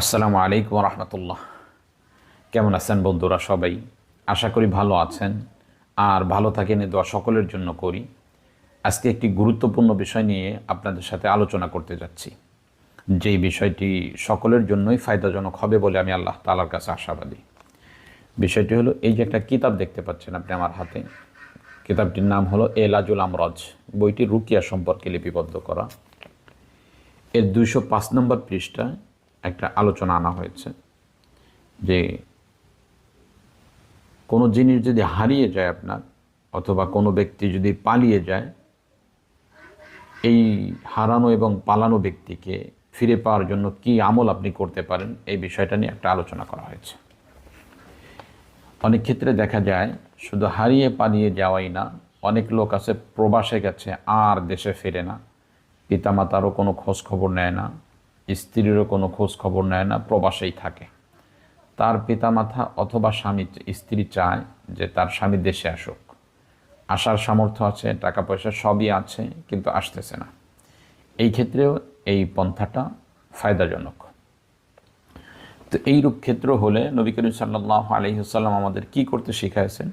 আসসালামু আলাইকুম রহমতুল্লাহ। কেমন আছেন বন্ধুরা সবাই? আশা করি ভালো আছেন আর ভালো থাকেন দোয়া সকলের জন্য করি। আজকে একটি গুরুত্বপূর্ণ বিষয় নিয়ে আপনাদের সাথে আলোচনা করতে যাচ্ছি। যেই বিষয়টি সকলের জন্যই ফায়দাজনক হবে বলে আমি আল্লাহ তালার কাছে আশাবাদী। বিষয়টি হলো, এই যে একটা কিতাব দেখতে পাচ্ছেন আপনি আমার হাতে। কিতাবটির নাম হলো এলাজুল আমরজ। বইটি রুকিয়া সম্পর্কে লিপিবদ্ধ করা। এর দুইশো পাঁচ নম্বর পৃষ্ঠা একটা আলোচনা আনা হয়েছে যে কোনো জিনিস যদি হারিয়ে যায় আপনার অথবা কোনো ব্যক্তি যদি পালিয়ে যায়, এই হারানো এবং পালানো ব্যক্তিকে ফিরে পাওয়ার জন্য কি আমল আপনি করতে পারেন, এই বিষয়টা নিয়ে একটা আলোচনা করা হয়েছে। অনেক ক্ষেত্রে দেখা যায় শুধু হারিয়ে পালিয়ে যাওয়াই না, অনেক লোক আছে প্রবাসে গেছে, আর দেশে ফেরে না, পিতামাতারও কোনো খোঁজ খবর নেয় না স্ত্রীরও কোনো খোঁজ খবর নেয় না, প্রবাসেই থাকে। তার পিতামাতা অথবা স্বামী স্ত্রী চায় যে তার স্বামী দেশে আসুক। আসার সামর্থ্য আছে টাকা পয়সা সবই আছে, কিন্তু আসতেছে না। এই ক্ষেত্রেও এই পন্থাটা ফায়দাজনক। তো এইরূপ ক্ষেত্র হলে নবী করিম সাল্লাহ আলহিহাল্লাম আমাদের কি করতে শিখাইছেন?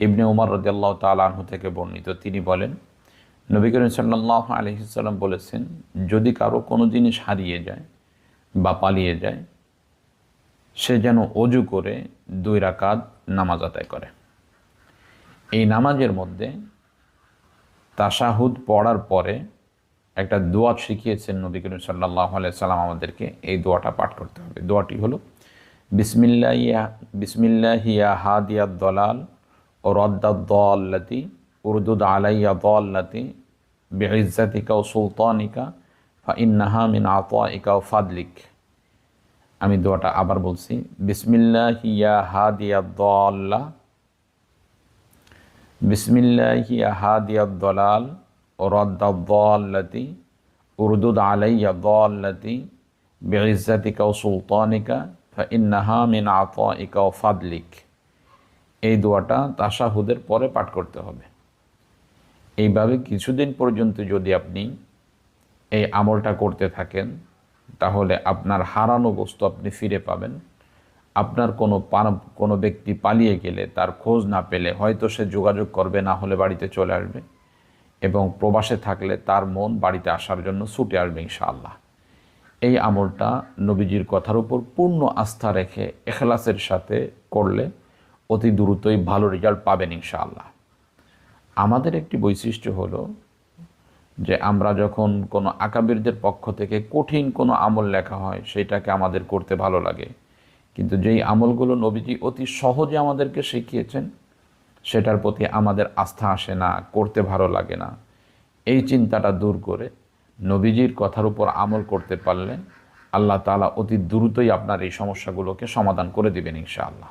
ইবনে উমর রদিয়াল্লাহ তালাহু থেকে বর্ণিত। তিনি বলেন নবী করিম সাল্লাহ আলহিসাল্লাম বলেছেন, যদি কারও কোনো জিনিস হারিয়ে যায় বা পালিয়ে যায়, সে যেন অজু করে দুই রাকাত নামাজ আদায় করে। এই নামাজের মধ্যে তাশাহুদ পড়ার পরে একটা দোয়া শিখিয়েছেন নবী করিম সাল্লাহ সাল্লাম আমাদেরকে, এই দোয়াটা পাঠ করতে হবে। দোয়াটি হলো বিসমিল্লা ইয়া বিসমিল্লা হিয়া হাদিয়া দলাল ও রদ্দা দল্লাতি উর্দুদ আলাইয়া দল্লাতি বেইজ্জাতিকা ও সুলতানিকা ফা ইন্নাহা মিন আতা ও ফাদলিক। আমি দোয়াটা আবার বলছি বিসমিল্লা হিয়া হাদিয়া দল্লা বিসমিল্লা হিয়া হাদিয়া দলাল রদ্দা দল্লাতি উর্দুদ আলাইয়া দল্লাতি বেইজ্জাতিকা ও সুলতানিকা ফা ইন্নাহা মিন আতা ও ফাদলিক। এই দোয়াটা তাশাহুদের পরে পাঠ করতে হবে। এইভাবে কিছুদিন পর্যন্ত যদি আপনি এই আমলটা করতে থাকেন, তাহলে আপনার হারানো বস্তু আপনি ফিরে পাবেন। আপনার কোনো কোনো ব্যক্তি পালিয়ে গেলে তার খোঁজ না পেলে হয়তো সে যোগাযোগ করবে, না হলে বাড়িতে চলে আসবে এবং প্রবাসে থাকলে তার মন বাড়িতে আসার জন্য ছুটে আসবে ইনশাআল্লাহ। এই আমলটা নবীজির কথার উপর পূর্ণ আস্থা রেখে এখলাসের সাথে করলে অতি দ্রুতই ভালো রেজাল্ট পাবেন ইনশাআল্লাহ। আমাদের একটি বৈশিষ্ট্য হলো যে আমরা যখন কোনো আকাবিরদের পক্ষ থেকে কঠিন কোনো আমল লেখা হয়, সেটাকে আমাদের করতে ভালো লাগে। কিন্তু যেই আমলগুলো নবীজি অতি সহজে আমাদেরকে শিখিয়েছেন, সেটার প্রতি আমাদের আস্থা আসে না, করতে ভালো লাগে না। এই চিন্তাটা দূর করে নবীজির কথার উপর আমল করতে পারলে আল্লাহ তালা অতি দ্রুতই আপনার এই সমস্যাগুলোকে সমাধান করে দেবেন ইনশাআল্লাহ।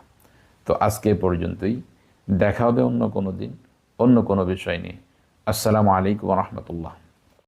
তো আজকে পর্যন্তই। দেখা হবে অন্য কোনো দিন। অন্য কোনো বিষয় নিয়ে। আসসালামু আলাইকুম রহমতুল্লাহ।